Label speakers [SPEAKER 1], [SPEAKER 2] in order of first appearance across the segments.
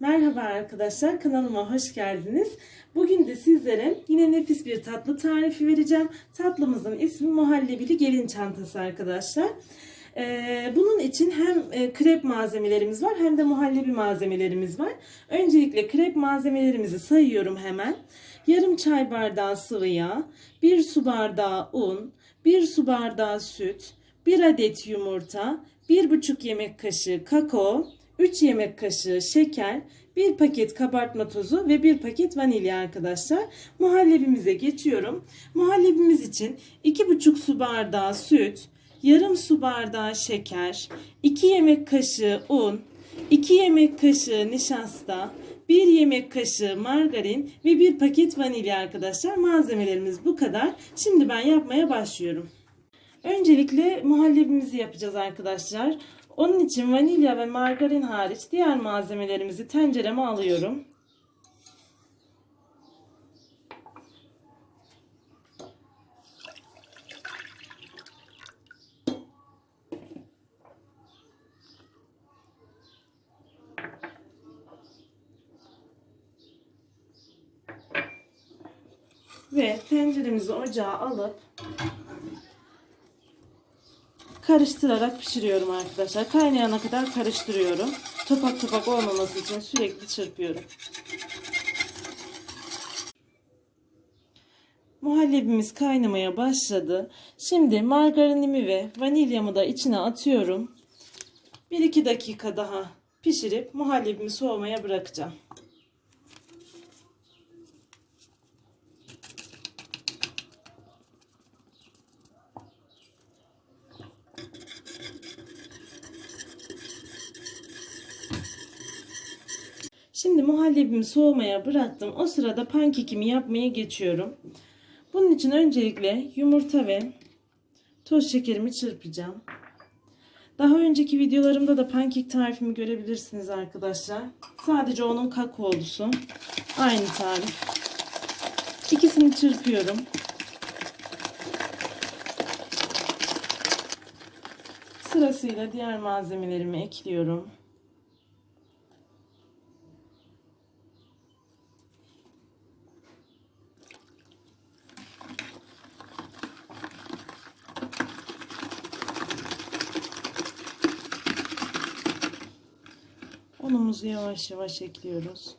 [SPEAKER 1] Merhaba arkadaşlar kanalıma hoş geldiniz. Bugün de sizlere yine nefis bir tatlı tarifi vereceğim. Tatlımızın ismi muhallebili gelin çantası arkadaşlar. Ee, bunun için hem e, krep malzemelerimiz var hem de muhallebi malzemelerimiz var. Öncelikle krep malzemelerimizi sayıyorum hemen. Yarım çay bardağı sıvı yağ, 1 su bardağı un, 1 su bardağı süt, 1 adet yumurta, 1,5 yemek kaşığı kakao, 3 yemek kaşığı şeker, 1 paket kabartma tozu ve 1 paket vanilya arkadaşlar. Muhallebimize geçiyorum. Muhallebimiz için 2,5 su bardağı süt, yarım su bardağı şeker, 2 yemek kaşığı un, 2 yemek kaşığı nişasta, 1 yemek kaşığı margarin ve 1 paket vanilya arkadaşlar. Malzemelerimiz bu kadar. Şimdi ben yapmaya başlıyorum. Öncelikle muhallebimizi yapacağız arkadaşlar. Onun için vanilya ve margarin hariç diğer malzemelerimizi tencereme alıyorum. Ve tenceremizi ocağa alıp karıştırarak pişiriyorum arkadaşlar. Kaynayana kadar karıştırıyorum. Topak topak olmaması için sürekli çırpıyorum. Muhallebimiz kaynamaya başladı. Şimdi margarinimi ve vanilyamı da içine atıyorum. 1-2 dakika daha pişirip muhallebimi soğumaya bırakacağım. Şimdi muhallebimi soğumaya bıraktım. O sırada pankekimi yapmaya geçiyorum. Bunun için öncelikle yumurta ve toz şekerimi çırpacağım. Daha önceki videolarımda da pankek tarifimi görebilirsiniz arkadaşlar. Sadece onun kakaolusu. Aynı tarif. İkisini çırpıyorum. Sırasıyla diğer malzemelerimi ekliyorum. Unumuzu yavaş yavaş ekliyoruz.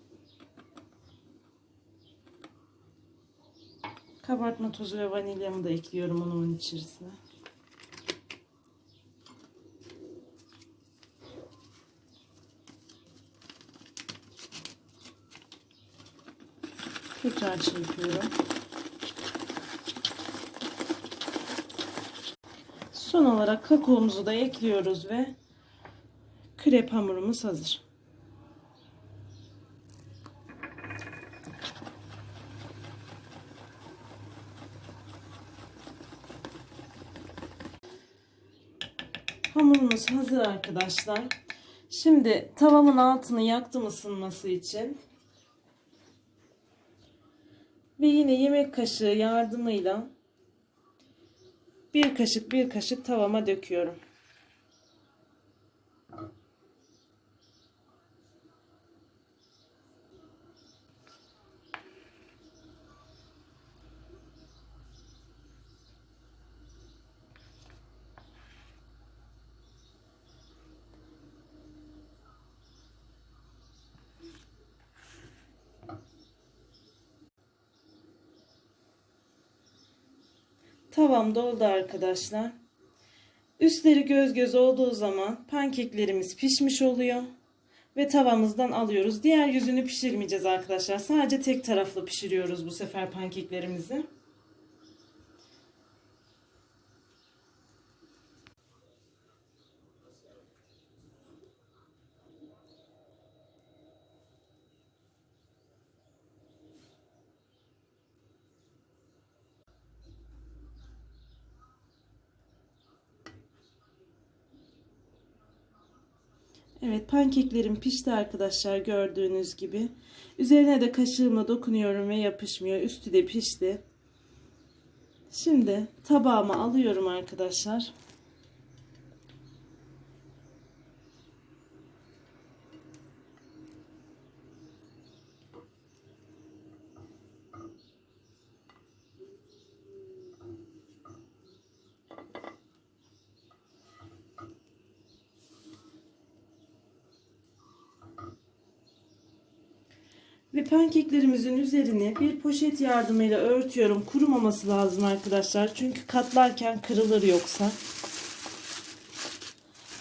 [SPEAKER 1] Kabartma tozu ve vanilyamı da ekliyorum unumun içerisine. Tekrar çırpıyorum. Son olarak kakaomuzu da ekliyoruz ve krep hamurumuz hazır. Hamurumuz hazır arkadaşlar. Şimdi tavamın altını yaktım ısınması için. Ve yine yemek kaşığı yardımıyla bir kaşık bir kaşık tavama döküyorum. Tavam doldu arkadaşlar. Üstleri göz göz olduğu zaman pankeklerimiz pişmiş oluyor. Ve tavamızdan alıyoruz. Diğer yüzünü pişirmeyeceğiz arkadaşlar. Sadece tek taraflı pişiriyoruz bu sefer pankeklerimizi. Evet pankeklerim pişti arkadaşlar gördüğünüz gibi. Üzerine de kaşığımla dokunuyorum ve yapışmıyor. Üstü de pişti. Şimdi tabağıma alıyorum arkadaşlar. Ve pankeklerimizin üzerini bir poşet yardımıyla örtüyorum. Kurumaması lazım arkadaşlar. Çünkü katlarken kırılır yoksa.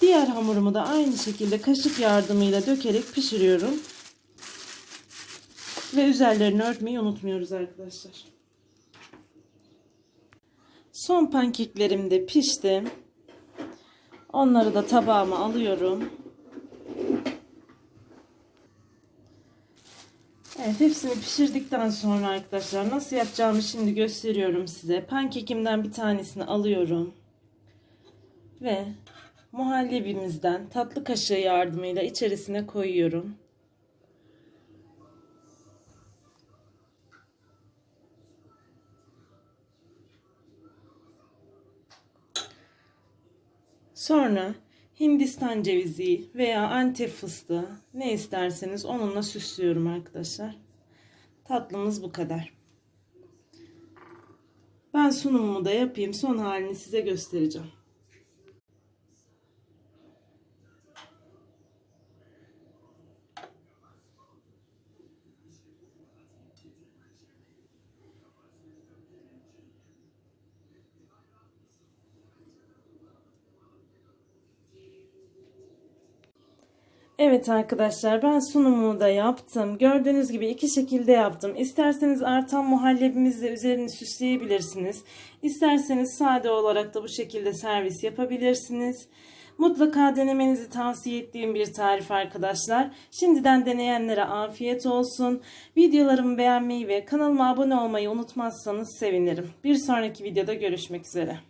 [SPEAKER 1] Diğer hamurumu da aynı şekilde kaşık yardımıyla dökerek pişiriyorum. Ve üzerlerini örtmeyi unutmuyoruz arkadaşlar. Son pankeklerim de pişti. Onları da tabağıma alıyorum. Evet hepsini pişirdikten sonra arkadaşlar nasıl yapacağımı şimdi gösteriyorum size. Pankekimden bir tanesini alıyorum. Ve muhallebimizden tatlı kaşığı yardımıyla içerisine koyuyorum. Sonra Hindistan cevizi veya Antep fıstığı ne isterseniz onunla süslüyorum arkadaşlar. Tatlımız bu kadar. Ben sunumumu da yapayım. Son halini size göstereceğim. Evet arkadaşlar ben sunumumu da yaptım. Gördüğünüz gibi iki şekilde yaptım. İsterseniz artan muhallebimizle üzerini süsleyebilirsiniz. İsterseniz sade olarak da bu şekilde servis yapabilirsiniz. Mutlaka denemenizi tavsiye ettiğim bir tarif arkadaşlar. Şimdiden deneyenlere afiyet olsun. Videolarımı beğenmeyi ve kanalıma abone olmayı unutmazsanız sevinirim. Bir sonraki videoda görüşmek üzere.